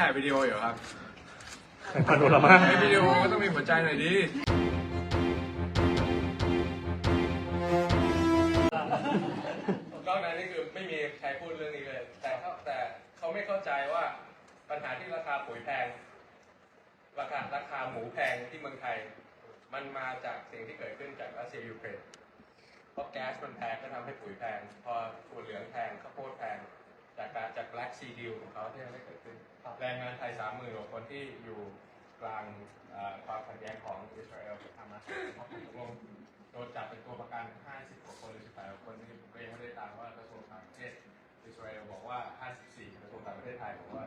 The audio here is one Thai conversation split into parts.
ถ่ายวิดีโออยู่ครับพาโนรามาในวิดีโอก็ต้องมีหัวใจหน่อยดิกล้องนั้นนี่คือไม่มีใครพูดเรื่องนี้เลย แต่เขาแต่เขาไม่เข้าใจว่าปัญหาที่ราคาปุ๋ยแพง ราคาราคาหมูแพงที่เมืองไทย มันมาจากสิ่งที่เกิดขึ้นจากรัสเซียยูเครนเพราะแก๊สมันแพงก็ทำให้ปุ๋ยแพง พอถั่วเหลืองแพงข้าวโพดแพง จากการจาก Black Sea Deal ของเขาที่ทำให้เกิดขึ้น แรงงานไทยสามหมื่นกว่าคนที่อยู่กลางความขัดแย้งของอิสราเอลกับฮามาสตกลงโดนจับเป็นตัวประกัน 50กว่าคนหรือ18กว่าคนนี่ผมก็ยังไม่ได้ตามว่ากระทรวงต่างประเทศอิสราเอลบอกว่า 54กระทรวงต่างประเทศไทยบอกว่า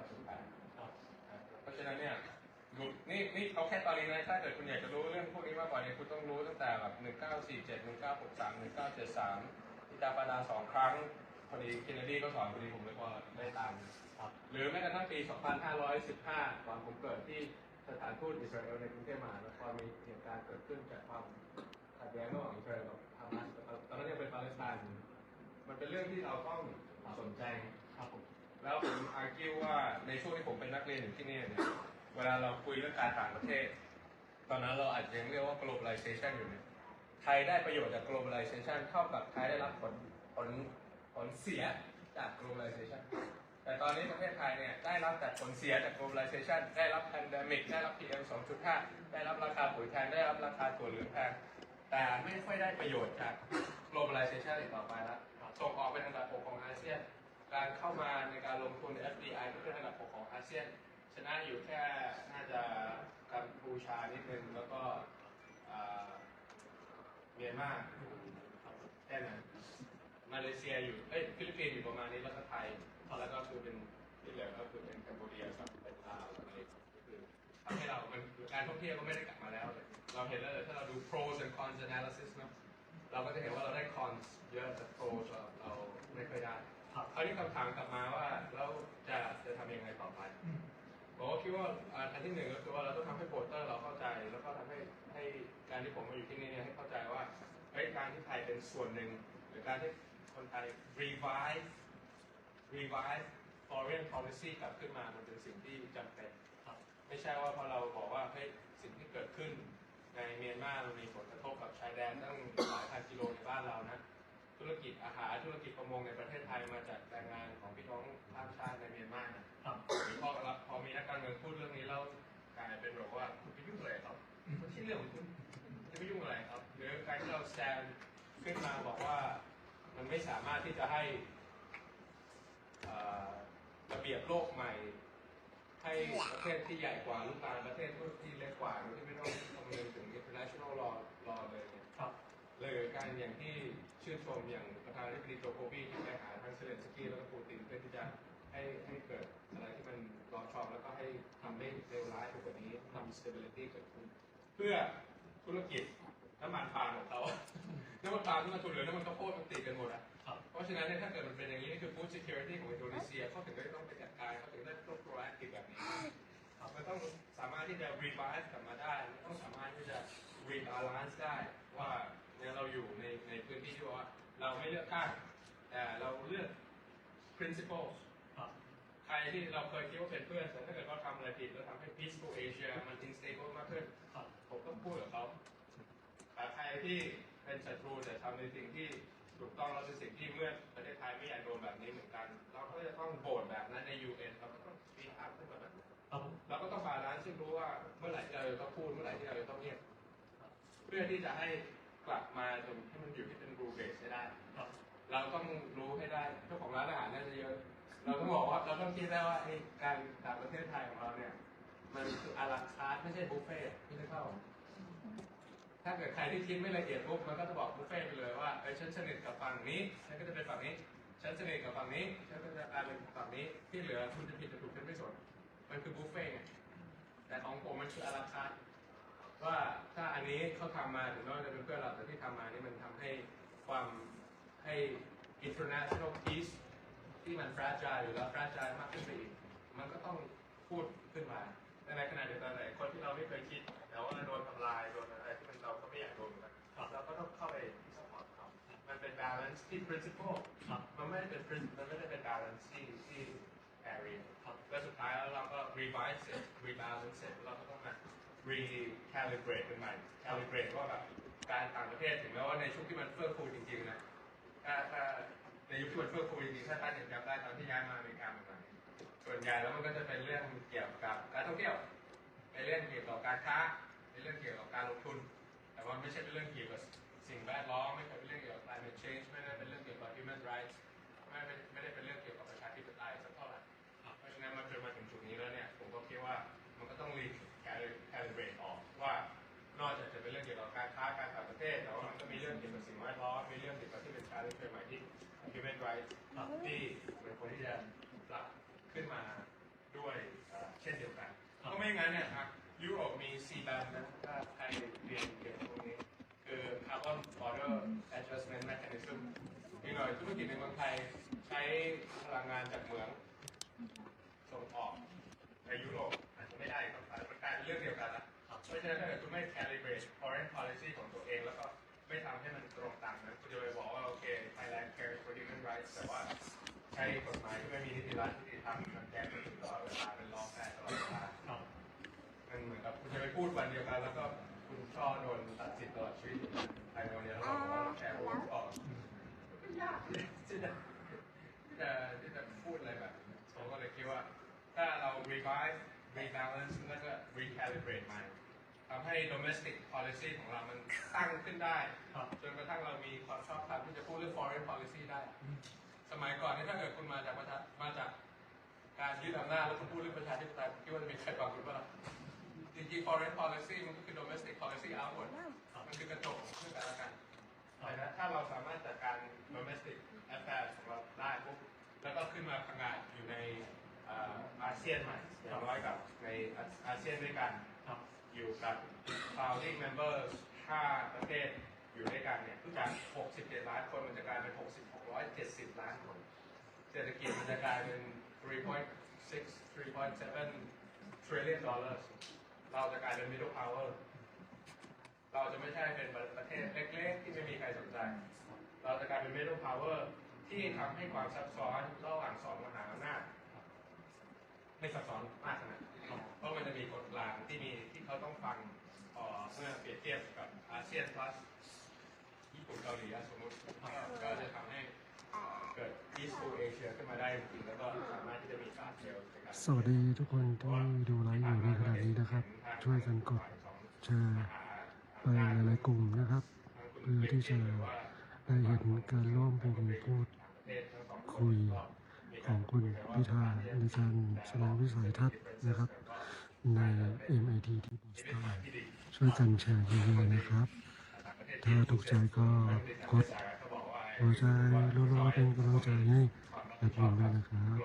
18เพราะฉะนั้นเนี่ยนี่นี่เขาแค่ตอนนี้นะ ถ้าเกิดคุณอยากจะรู้เรื่องพวกนี้มากกว่านี้คุณต้องรู้ตั้งแต่แบบ1947 1963 1973ที่จาปาดาสองครั้งพอดีเคนเนดีก็สอนพอดีผมเลยพอได้ตาม หรือแม้กระทั่งปี 2515 ตอนผมเกิดที่สถานทูตอิสราเอลในกรุงเทพมหานครมีเหตุการณ์เกิดขึ้นจากความขัดแย้งระหว่างอิสราเอลกับฮามาสตอนนั้นยังเป็นปาเลสไตน์มันเป็นเรื่องที่เราต้องสนใจครับผมแล้วผมอาร์กิวว่าในช่วงที่ผมเป็นนักเรียนอยู่ที่นี่เนี่ยเวลาเราคุยเรื่องการต่างประเทศ ตอนนั้นเราอาจจะยังเรียกว่า globalization อยู่เนี่ยไทยได้ประโยชน์จาก globalization เท่ากับไทยได้รับผลผลผลเสียจาก globalization แต่ตอนนี้ประเทศไทยเนี่ยได้รับแต่ผลเสียจาก globalization ได้รับ pandemic ได้รับ PM 2.5 ได้รับราคาปุ๋ยแพงได้รับราคาถั่วเหลืองแพงแต่ไม่ค่อยได้ประโยชน์จาก globalization อีกต่อไปแล้วส่งออกเป็นอันดับ6ของอาเซียน การเข้ามาในการลงทุน FDI ก็เป็นอันดับ6ของอาเซียน ชนะอยู่แค่น่าจะกัมพูชานิดนึงแล้วก็เมียนมาแค่นั้นมาเลเซียอยู่เอ้ยฟิลิปปินส์อยู่ประมาณนี้แล้วก็ไทย แล้วก็คือเป็นที่เหลือก็คือเป็นแคนโบเดียกับเป็นลาวอะไรก็คือทำให้เรามันการท่องเที่ยวก็ไม่ได้กลับมาแล้ว เราเห็นแล้วเลยถ้าเราดู pros and cons analysis นะเราก็จะเห็นว่าเราได้ cons เยอะแต่ pros เราไม่ค่อยได้คราวนี้คำถามกลับมาว่าแล้วจะจะทำยังไงต่อไปผมก็คิดว่าอ่าอันที่หนึ่งก็คือว่าเราต้องทำให้โปรเตอร์เราเข้าใจ แล้วก็ทำให้ให้การที่ผมมาอยู่ที่นี่เนี่ยให้เข้าใจว่าการที่ไทยเป็นส่วนหนึ่ง หรือการที่คนไทย revive revive foreign policy กลับขึ้นมามันเป็นสิ่งที่จำเป็นไม่ใช่ว่าพอเราบอกว่าเฮ้ยสิ่งที่เกิดขึ้นในเมียนมามันมีผลกระทบกับชายแดนตั้งหลายพันกิโลในบ้านเรานะ ธุรกิจอาหารธุรกิจประมงในประเทศไทยมาจากแรงงานของพี่น้องข้ามชาติในเมียนมานะพอเราพอมีนักการเมืองพูดเรื่องนี้แล้วกลายเป็นแบบว่าคุณไปยุ่งอะไรครับไม่ใช่เรื่องของคุณจะไปยุ่งอะไรครับหรือการที่เราแซนขึ้นมาบอกว่ามันไม่สามารถที่จะให้เอ่อ ระเบียบโลกใหม่ ให้ประเทศที่ใหญ่กว่าลูกตาลประเทศที่เล็กกว่าโดยที่ไม่ต้องคำนึงถึง international law law เลยเนี่ยเลยการอย่างที่ชื่นชมอย่างประธานาธิบดีโจโคบีที่ไปหาทั้งเซเลนสกี้แล้วก็ปูตินเพื่อที่จะให้ให้เกิดอะไรที่มันรอบชอบแล้วก็ให้ทำได้เร็วร้ายกว่านี้ทำ stability เกิดขึ้นเพื่อธุรกิจน้ำมันปาล์มของเขา น้ำมันปาล์มน้ำมันถั่วเหลืองน้ำมันข้าวโพดมันติดกันหมดอะ เพราะฉะนั้นเนี่ยถ้าเกิดมันเป็นอย่างนี้นี่คือ food security ของอินโดนีเซียเขาถึงได้ต้องไปจัดการเขาถึงได้ต้อง proactive แบบนี้มันต้องสามารถที่จะ rebalance กลับมาได้มันต้องสามารถที่จะ rebalance ได้ว่าเนี่ยเราอยู่ในในพื้นที่ที่ว่าเราไม่เลือกข้างแต่เราเลือก principles ใครที่เราเคยคิดว่าเป็นเพื่อนแต่ถ้าเกิดเขาทำอะไรผิดแล้วทำให้ peaceful Asia มัน unstable มากขึ้นผมก็พูดกับเขาแต่ใครที่เป็นศัตรูแต่ทำในสิ่งที่ ถูกต้องแล้วเป็นสิ่งที่เมื่อประเทศไทยไม่อยากโดนแบบนี้เหมือนกัน เราก็จะต้องโบดแบบนั้นใน UN เอ็นเราก็ต้อง speak up ขึ้นมาแบบนั้นเราก็ต้องบาลานซ์ซึ่งรู้ว่าเมื่อไหร่ที่เราจะต้องพูดเมื่อไหร่ที่เราจะต้องเงียบเพื่อที่จะให้กลับมาจนให้มันอยู่ที่เป็นรูเบสให้ได้ เราต้องรู้ให้ได้เจ้าของร้านอาหารน่าจะเยอะเราต้องบอกว่าเราต้องคิดได้ว่าการต่างประเทศไทยของเราเนี่ยมันคืออาราคาร์ไม่ใช่บุฟเฟ่ที่จะเข้า ถ้าเกิดใครที่คิดไม่ละเอียดปุ๊บมันก็จะบอกบุฟเฟ่ต์ไปเลยว่าไอ้ยฉันสนิทกับฝั่งนี้ฉันก็จะเป็นฝั่งนี้ฉันสนิทกับฝั่งนี้ฉันก็จะกลายเป็นฝั่งนี้ที่เหลือคุณจะผิดจะถูกฉันไม่สนมันคือบุฟเฟ่ต์ไงแต่ของผมมันคืออาราคาว่าถ้าอันนี้เขาทำมาถึงแม้ว่าจะเป็นเพื่อนเราแต่ที่ทำมานี่มันทำให้ความให้ international peace ที่มัน fragile อยู่แล้ว fragile มากขึ้นไปอีกมันก็ต้องพูดขึ้นมาในขณะเดียวกันไอ้คนที่เราไม่เคยคิด แต่ว่าโดนทำลายโดนอะไรที่มัน เราก็ไม่อยากโดนเหมือนกันเราก็ต้องเข้าไป support เขามันเป็น balance ที่ principle มันไม่ได้เป็น prin- มันไม่ได้เป็น balance ที่ที่ area แล้วสุดท้ายแล้วเราก็ revise เสร็จ rebalance เสร็จเราก็ต้องมา recalibrate กันใหม่ calibrate ว่าแบบการต่างประเทศถึงแม้ว่าในช่วงที่มันเฟื่องฟูจริงๆนะถ้าถ้าในยุคที่มันเฟื่องฟูจริงๆถ้าท่านยังจำได้ตอนที่ย้ายมาอเมริกาใหม่ๆส่วนใหญ่แล้วมันก็จะเป็นเรื่องเกี่ยวกับการท่องเที่ยวในเรื่องเกี่ยวกับการค้าในเรื่องเกี่ยวกับการลงทุน แต่ว่าไม่ใช่เป็นเรื่องเกี่ยวกับสิ่งแวดล้อมไม่ใช่เป็นเรื่องเกี่ยวกับ climate change ไม่ได้เป็นเรื่องเกี่ยวกับ human rights ไม่ได้ไม่ได้เป็นเรื่องเกี่ยวกับประชาธิปไตยสักเท่าไหร่เพราะฉะนั้นมันจนมาถึงจุดนี้แล้วเนี่ยผมก็คิดว่ามันก็ต้องรีแคลิเบรตออกว่านอกจากจะเป็นเรื่องเกี่ยวกับการค้าการต่างประเทศแต่ว่ามันก็มีเรื่องเกี่ยวกับสิ่งแวดล้อมมีเรื่องเกี่ยวกับที่เป็นชาเลนจ์ใหม่ที่ human rights ที่เป็นคนที่จะปรับขึ้นมาด้วยเอ่อเช่นเดียวกันเพราะไม่งั้นเนี่ยครับยุโรปมี C band นะถ้าใครเรียนเกี่ยวกับพวกนี้ คือ carbon border adjustment mechanism อีกห น่อยธุรกิจในเมืองไทยใช้พลังงานจากเหมืองส่งออกในยุโรปอาจจะไม่ได้ครับอาจจะเป็นการเรื่องเดียวกันละเพราะฉะนั้นถ้าเกิดคุณไม่ calibrate foreign policy ของตัวเอง แล้วก็ไม่ทำให้มันตรงตามนั้นคุณจะไปบอกว่าโอเค Thailand cares for human rights แต่ว่าใช้กฎหมายที่ไม่มีนิติรัฐนิติธรรมมันแก้ไม่ถึงตลอดเวลาเป็นร้องแพ้ตลอดเวลามันเหมือนกับคุณจะไปพูดวันเดียวกัน แล้วก็คุณช่อโดนตัดสิทธิ์ตลอดชีวิตภายในวันเดียวแล้วบอกว่าแชร์โอ้ออกยากที่จะ ที่จะที่จะพูดอะไรแบบนี้ผมก็เลยคิดว่า ถ้าเรา revise rebalance แล้วก็ recalibrate ใหม่ทำให้ domestic policy ของเรามันตั้งขึ้นได้ จนกระทั่งเรามีความชอบธรรมที่จะพูดเรื่อง foreign policy ได้ สมัยก่อนนี่ถ้าเกิดคุณมาจากประชามาจากการยึดอำนาจแล้วคุณพูดเรื่องประชาธิปไตยผมคิดว่าจะมีใครฟังคุณบ้างล่ะจริงๆ foreign policy มันก็คือ domestic policy outward มันคือกระจกซึ่งกันและกันแต่นะถ้าเราสามารถจัดการ domestic affairs ของเราได้ปุ๊บแล้วก็ขึ้นมาพังงานอยู่ในเอ่ออาเซียนใหม่อย่างน้อยกับ ในอาเซียนด้วยกัน อยู่กับ founding members 5ประเทศอยู่ด้วยกันเนี่ยจาก 67 ล้านคนมันจะกลายเป็น 6670 ล้านคน เศรษฐกิจมันจะกลายเป็น 3.6 3.7 trillion dollars เราจะกลายเป็น middle power เราจะไม่ใช่เป็นประเทศเล็ก ๆ ที่ไม่มีใครสนใจ เราจะกลายเป็น middle power ที่ทำให้ความซับซ้อนระหว่างสองมหาอำนาจไม่ซับซ้อนมากขนาด เพราะมันจะมีกฎกลางที่มีที่เขาต้องฟังเอ่อเมื่อเปรียบเทียบกับอาเซียน plus ญี่ปุ่นเกาหลีอะสมมติก็จะทำให้เกิด East to Asia ขึ้นมาได้จริงๆแล้วก็สามารถที่จะมีการเซลล์ในการ สวัสดีทุกคนที่ดูไลฟ์อยู่ในขณะนี้นะครับ ช่วยกันกดแชร์ไปหลายๆกลุ่มนะครับ เพื่อที่จะได้เห็นการร่วมวงพูดคุยของคุณพิธาในการแสดงวิสัยทัศน์นะครับ ใน MIT ที่บอสตันช่วยกันแชร์เยอะๆนะครับ ถ้าถูกใจก็กดหัวใจรัวๆเป็นกำลังใจให้แอดมินด้วยนะครับ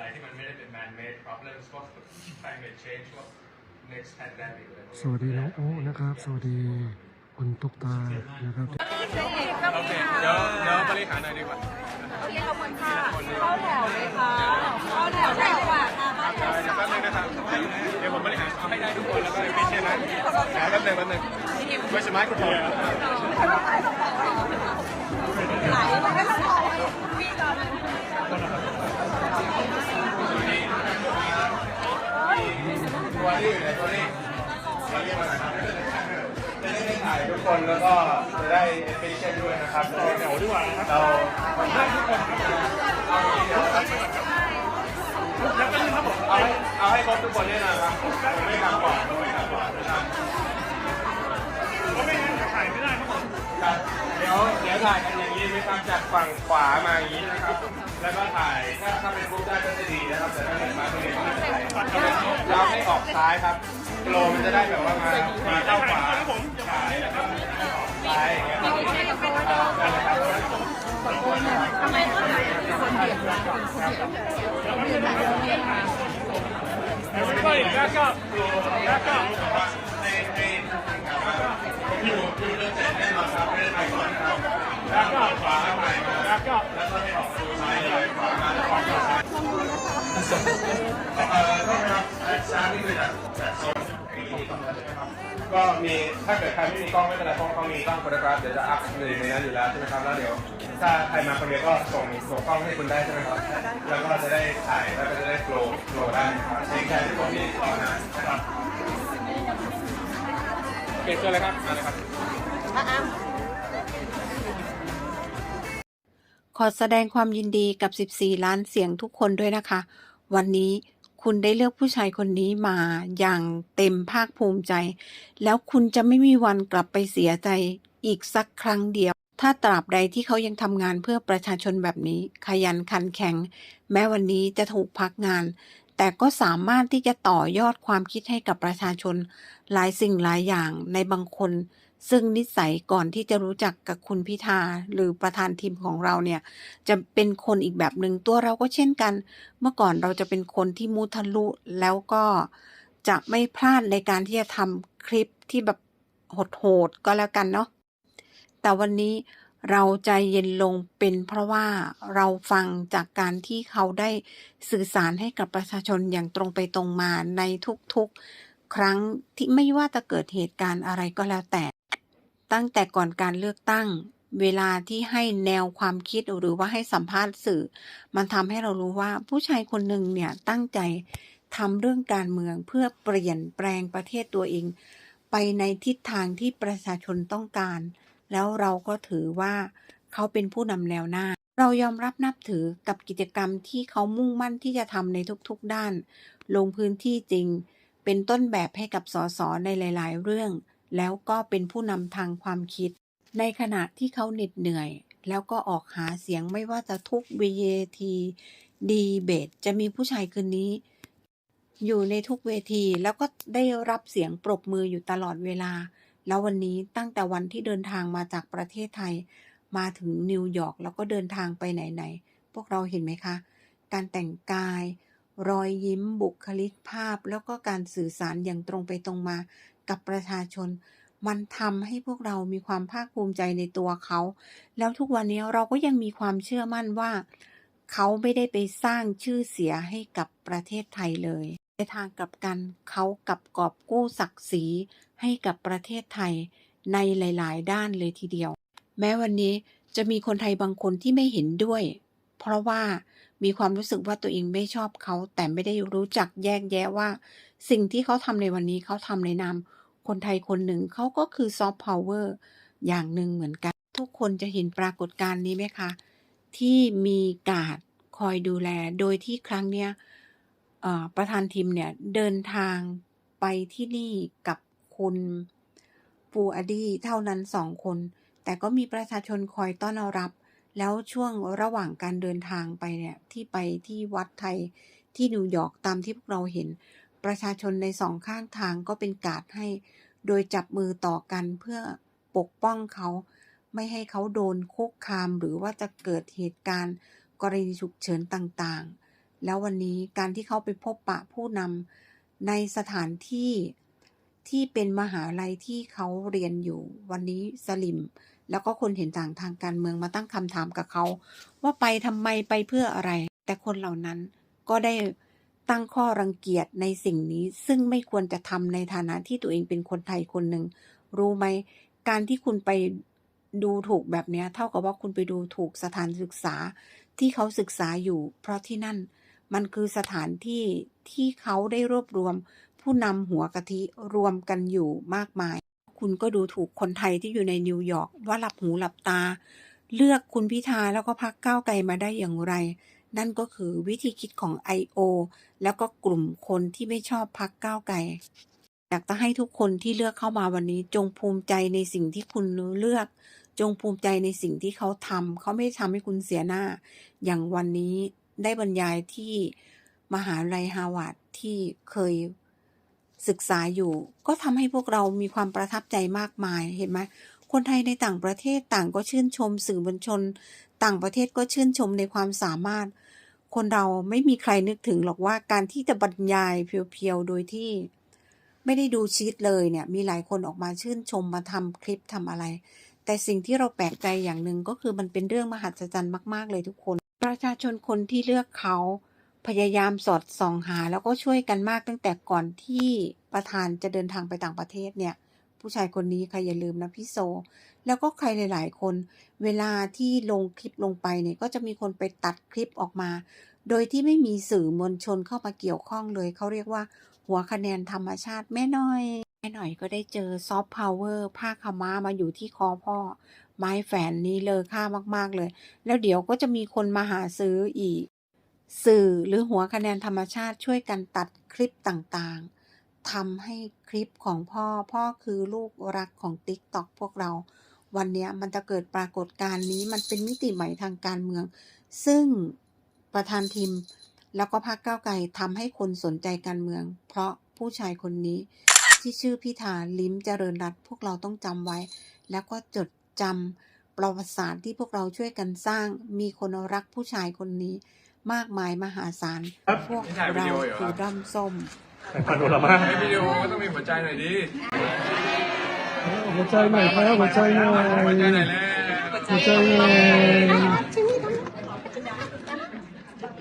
อะไรที่มันไม่ได้เป็น man made problems พวก climate change พวก next pandemic อะไรพวกนี้ สวัสดีน้องโอ้นะครับ สวัสดีคุณตุ๊กตานะครับ โอเค เดี๋ยวเดี๋ยวบริหารหน่อยดีกว่า โอเคขอบคุณค่ะเข้าแถวเลยค่ะเข้าแถวได้ดีกว่าค่ะเข้าแถวเดี๋ยวแป๊บนึงนะครับ เดี๋ยวผมบริหารเอาให้ได้ทุกคนแล้วก็ไม่เช่นนั้นแป๊บนึงแป๊บนึงไม่ใช่ไมโครโฟนหลายมันก็ต้องบอกพี่ตอนนั้น ตัวนี้อยู่ไหนตัวนี้เราเรียกมาหน่อยครับจะได้ได้ถ่ายทุกคนแล้วก็จะได้ efficient ด้วยนะครับเดี๋ยวดีกว่านะครับเราให้ทุกคนเอาอย่างนี้เดี๋ยวครับเอาให้เอาให้ครบทุกคนด้วยนะครับผมไม่ทำก่อนผมไม่ทำก่อนไม่ทำก็ไม่งั้นถ่ายไม่ได้ครับผมครับเดี๋ยวเดี๋ยวถ่ายกันอย่างนี้ไม่ทำจากฝั่งขวามาอย่างนี้นะครับ แล้วก็ถ่ายถ้าถ้าเป็นรูปได้ก็จะดีนะครับแต่ถ้าเป็นมาเป็นไม่เป็นไรเราให้ออกซ้ายครับโลมันจะได้แบบว่ามามาเข้าขวาถ่ายซ้ายอย่างเงี้ยครับทำไมคนเดียวคนเดียวคนเดียว Everybody, back up. Back up. อยู่อยู่เรื่องแต่แน่นอนครับไม่ได้ไปก่อนครับ Back up. ขวาไปมา Back up. แล้วก็ให้ออก ก็มีถ้าเกิดใครไม่มีกล้องไม่เป็นไรเพราะเขามีกล้องโฟโตกราฟเดี๋ยวจะอัพในในนั้นอยู่แล้วใช่ไหมครับแล้วเดี๋ยวถ้าใครมาคนเดียวก็ส่งส่งกล้องให้คุณได้ใช่ไหมครับแล้วก็จะได้ถ่ายแล้วก็จะได้โฟล์โฟล์ได้ครับในแค่ที่ผมมีกล้องนะครับโอเคเชิญเลยครับมาเลยครับอ้ามขอแสดงความยินดีกับ 14 ล้านเสียงทุกคนด้วยนะคะ วันนี้คุณได้เลือกผู้ชายคนนี้มาอย่างเต็มภาคภูมิใจ แล้วคุณจะไม่มีวันกลับไปเสียใจอีกสักครั้งเดียว ถ้าตราบใดที่เขายังทำงานเพื่อประชาชนแบบนี้ ขยันขันแข็ง แม้วันนี้จะถูกพักงาน แต่ก็สามารถที่จะต่อยอดความคิดให้กับประชาชน หลายสิ่งหลายอย่างในบางคน ซึ่งนิสัยก่อนที่จะรู้จักกับคุณพิธาหรือประธานทีมของเราเนี่ย จะเป็นคนอีกแบบหนึ่งตัวเราก็เช่นกัน เมื่อก่อนเราจะเป็นคนที่มุทะลุแล้วก็จะไม่พลาดในการที่จะทำคลิปที่แบบโหดๆก็แล้วกันเนาะแต่วันนี้เราใจเย็นลงเป็นเพราะว่าเราฟังจากการที่เขาได้สื่อสารให้กับประชาชนอย่างตรงไปตรงมาในทุกๆ ครั้งที่ไม่ว่าจะเกิดเหตุการณ์อะไรก็แล้วแต่ ตั้งแต่ก่อนการเลือกตั้ง เวลาที่ให้แนวความคิดหรือว่าให้สัมภาษณ์สื่อ มันทำให้เรารู้ว่าผู้ชายคนหนึ่งเนี่ยตั้งใจทำเรื่องการเมืองเพื่อเปลี่ยนแปลงประเทศตัวเอง ไปในทิศทางที่ประชาชนต้องการ แล้วเราก็ถือว่าเขาเป็นผู้นำแนวหน้า เรายอมรับนับถือกับกิจกรรมที่เขามุ่งมั่นที่จะทำในทุกๆด้าน ลงพื้นที่จริง เป็นต้นแบบให้กับสสในหลาย ๆ เรื่อง แล้วก็เป็นผู้นำทางความคิด ในขณะที่เขาเหน็ดเหนื่อย แล้วก็ออกหาเสียงไม่ว่าจะทุกเวทีดีเบตจะมีผู้ชายคนนี้ อยู่ในทุกเวทีแล้วก็ได้รับเสียงปรบมืออยู่ตลอดเวลา แล้ววันนี้ตั้งแต่วันที่เดินทางมาจากประเทศไทย มาถึงนิวยอร์กแล้วก็เดินทางไปไหนๆพวกเราเห็นไหมคะ การแต่งกาย รอยยิ้มบุคลิกภาพ แล้วก็การสื่อสารอย่างตรงไปตรงมากับประชาชน มันทำให้พวกเรามีความภาคภูมิใจในตัวเขา แล้วทุกวันนี้เราก็ยังมีความเชื่อมั่นว่า เขาไม่ได้ไปสร้างชื่อเสียให้กับประเทศไทยเลยในทางกลับกันเขากลับกอบกู้ศักดิ์ศรีให้กับประเทศไทยในหลาย ๆ ด้านเลยทีเดียว แม้วันนี้จะมีคนไทยบางคนที่ไม่เห็นด้วย เพราะว่า มีความรู้สึกว่าตัวเองไม่ชอบเขา แต่ไม่ได้รู้จักแยกแยะว่า สิ่งที่เขาทำในวันนี้เขาทำในนามคนไทยคนหนึ่งเขาก็คือซอฟต์พาวเวอร์อย่างหนึ่งเหมือนกัน ทุกคนจะเห็นปรากฏการณ์นี้ไหมคะ ที่มีการดคอยดูแล โดยที่ครั้งเนี้ยประธานทีมเนี่ยเดินทางไปที่นี่กับคุณปูอดีเท่านั้นสองคน แต่ก็มีประชาชนคอยต้อนรับ แล้วช่วงระหว่างการเดินทางไปเนี่ยที่ไปที่วัดไทยที่นิวยอร์กตามที่พวกเราเห็น ประชาชนในสองข้างทางก็เป็นการ์ดให้ โดยจับมือต่อกันเพื่อปกป้องเขา ไม่ให้เขาโดนคุกคามหรือว่าจะเกิดเหตุการณ์กรณีฉุกเฉินต่างๆ แล้ววันนี้การที่เขาไปพบปะผู้นำในสถานที่ที่เป็นมหาลัยที่เขาเรียนอยู่ วันนี้สลิม แล้วก็คนเห็นต่างทางการเมืองมาตั้งคำถามกับเขา ว่าไปทำไมไปเพื่ออะไร แต่คนเหล่านั้นก็ได้ตั้งข้อรังเกียจในสิ่งนี้ ซึ่งไม่ควรจะทำในฐานะที่ตัวเองเป็นคนไทยคนหนึ่ง รู้ไหม การที่คุณไปดูถูกแบบนี้เท่ากับว่าคุณไปดูถูกสถานศึกษาที่เขาศึกษาอยู่ เพราะที่นั่นมันคือสถานที่ที่เขาได้รวบรวม ผู้นำหัวกะทิรวมกันอยู่มากมาย คุณก็ดูถูกคนไทยที่อยู่ในนิวยอร์กว่าหลับหูหลับตา เลือกคุณพิธาแล้วก็พักก้าวไกลมาได้อย่างไร นั่นก็คือวิธีคิดของ I.O. แล้วก็กลุ่มคนที่ไม่ชอบพักก้าวไกลอยากจะให้ทุกคนที่เลือกเข้ามาวันนี้จงภูมิใจในสิ่งที่คุณเลือก จงภูมิใจในสิ่งที่เขาทำเขาไม่ทำให้คุณเสียหน้า อย่างวันนี้ได้บรรยายที่มหาลัยฮาวาดที่เคย ศึกษาอยู่ ก็ทำให้พวกเรามีความประทับใจมากมายเห็นไหมคนไทยในต่างประเทศต่างก็ชื่นชมสื่อมวลชน ต่างประเทศก็ชื่นชมในความสามารถ คนเราไม่มีใครนึกถึงหรอกว่าการที่จะบรรยายเพียวๆโดยที่ ไม่ได้ดูชีตเลยเนี่ย มีหลายคนออกมาชื่นชมมาทำคลิปทำอะไร แต่สิ่งที่เราแปลกใจอย่างหนึ่งก็คือมันเป็นเรื่องมหัศจรรย์มาก ๆ เลยทุกคน ประชาชนคนที่เลือกเขา พยายามสอดส่องหา แล้วก็ช่วยกันมากตั้งแต่ก่อนที่ประธานจะเดินทางไปต่างประเทศเนี่ย ผู้ชายคนนี้ใครอย่าลืมนะพี่โซ แล้วก็ใครหลาย ๆ คน เวลาที่ลงคลิปลงไปเนี่ยก็จะมีคนไปตัดคลิปออกมา โดยที่ไม่มีสื่อมวลชนเข้ามาเกี่ยวข้องเลย เขาเรียกว่า หัวคะแนนธรรมชาติแม่น้อยแม่หน่อยก็ได้เจอซอฟต์พาวเวอร์ผ้าขม้ามาอยู่ที่คอพ่อ ไม้แฝนนี้เลอค่ามาก ๆ เลย แล้วเดี๋ยวก็จะมีคนมาหาซื้ออีก สื่อหรือหัวคะแนนธรรมชาติช่วยกันตัดคลิปต่างๆทำให้คลิปของพ่อพ่อคือลูกรักของ TikTok พวกเรา วันนี้มันจะเกิดปรากฏการณ์นี้มันเป็นมิติใหม่ทางการเมือง ซึ่งประธานทีมแล้วก็พรรคก้าวไกลทำให้คนสนใจการเมือง เพราะผู้ชายคนนี้ที่ชื่อพิธาลิ้มเจริญรัตพวกเราต้องจำไว้ แล้วก็จดจำประวัติศาสตร์ที่พวกเราช่วยกันสร้างมีคนรักผู้ชายคนนี้ มากมายมหาศาล พวกนี่ถ่ายวิเราดีโออยู่เหรอคือด้อมส้มพาโนรามาในวิดีโอก็ต้องมีหัวใจหน่อยดิหัวใจหน่อยครับหัวใจหน่อยหัวใจหน่อยเลยหัวใจหน่อย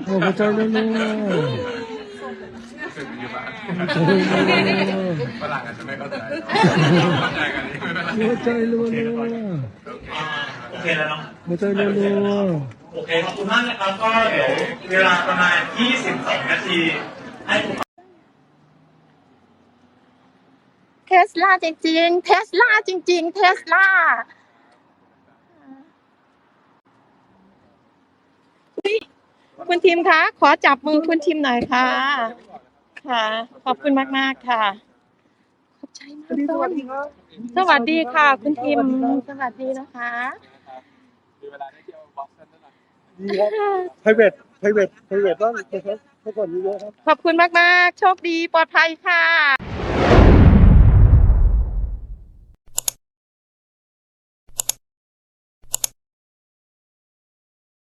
โอ้หัวใจหน่อยรู้สึกอยู่บ้างหัวใจหน่อยฝรั่งอาจจะไม่เข้าใจเข้าใจกันนี่ไม่เป็นไรหัวใจรัวโอเคโอเคแล้วเนาะๆหัวใจรัว โอเคขอบคุณมากนะครับ ก็เดี๋ยวเวลาประมาณ 22 นาที ให้ทุกเทสลาจริงๆ เทสลาจริง ๆ เทสลาอุ๊ยคุณทีมคะ ขอจับมือคุณทีมหน่อยค่ะ ค่ะ ขอบคุณมาก ๆ ค่ะ ขอบใจมากสวัสดีครับสวัสดีค่ะ คุณทีม สวัสดีนะคะ ๆดีครับ private private private บ้างนะครับเมื่อก่อนมีเยอะครับ ขอบคุณมาก ๆ โชคดีปลอดภัยค่ะ